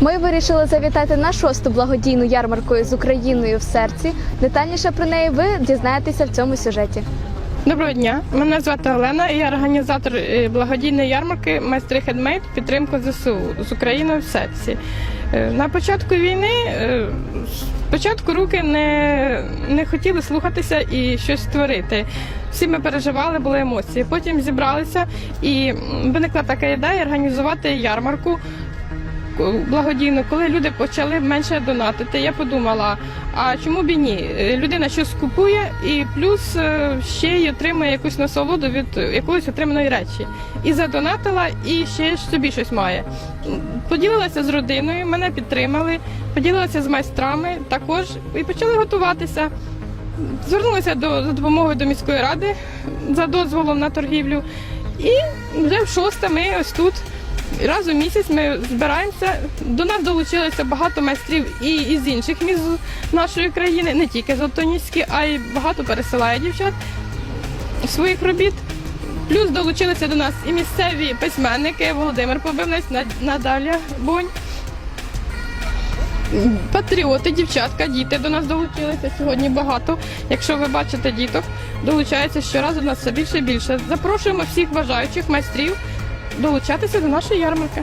Ми вирішили завітати на шосту благодійну ярмарку з Україною в серці. Детальніше про неї ви дізнаєтеся в цьому сюжеті. Доброго дня. Мене звати Олена, і я організатор е, благодійної ярмарки майстри хедмейд підтримку ЗСУ з Україною в серці. Е, На початку війни е, спочатку руки не, не хотіли слухатися і щось створити. Всі ми переживали, були емоції. Потім зібралися і виникла така ідея організувати ярмарку благодійно, коли люди почали менше донатити, я подумала, а чому б і ні? Е, Людина щось купує і плюс е, ще й отримує якусь насолоду від якоїсь отриманої речі. І задонатила, і ще собі щось має. Поділилася з родиною, мене підтримали, поділилася з майстрами також і почали готуватися. Звернулася до за допомогою до міської ради за дозволом на торгівлю. І вже в шосте ми ось тут. Раз у місяць ми збираємося. До нас долучилося багато майстрів і із інших міст нашої країни, не тільки з Антонівські, а й багато пересилає дівчат своїх робіт. Плюс долучилися до нас і місцеві письменники Володимир Побивнець, Наталя Бонь. Патріоти, дівчатка, діти до нас долучилися сьогодні багато. Якщо ви бачите діток, долучається щоразу до нас все більше і більше. Запрошуємо всіх бажаючих майстрів долучатися до нашої ярмарки.